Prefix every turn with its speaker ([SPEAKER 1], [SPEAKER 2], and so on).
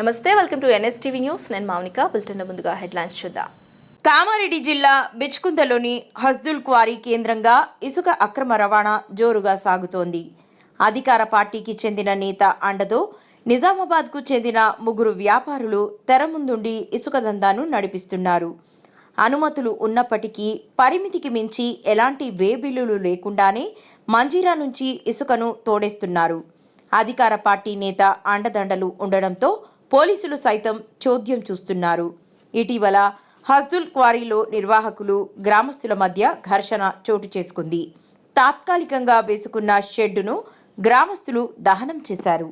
[SPEAKER 1] నమస్తే welcome to NSTV news. నేను Mounika bulletin ముందుగా హెడ్లైన్స్ చూద్దాం.
[SPEAKER 2] కామారెడ్డి జిల్లా బిచ్కుందలోని హజ్దుల్ క్వారీ కేంద్రంగా ఇసుక అక్రమ రవాణా జోరుగా సాగుతోంది. అధికార పార్టీకి చెందిన నేత అండతో నిజామాబాద్కు చెందిన ముగ్గురు వ్యాపారులు తెర ముందుండి ఇసుక దందాను నడిపిస్తున్నారు. అనుమతులు ఉన్నప్పటికీ పరిమితికి మించి ఎలాంటి వే బిల్లులు లేకుండానే మంజీరా నుంచి ఇసుకను తోడేస్తున్నారు. అధికార పార్టీ నేత అండదండలు ఉండడంతో పోలీసులు సైతం చోద్యం చూస్తున్నారు. ఇటీవల హజ్దుల్ క్వారీలో నిర్వాహకులు గ్రామస్తుల మధ్య ఘర్షణ చోటు చేసుకుంది. తాత్కాలికంగా వేసుకున్న షెడ్డును గ్రామస్తులు దహనం చేశారు.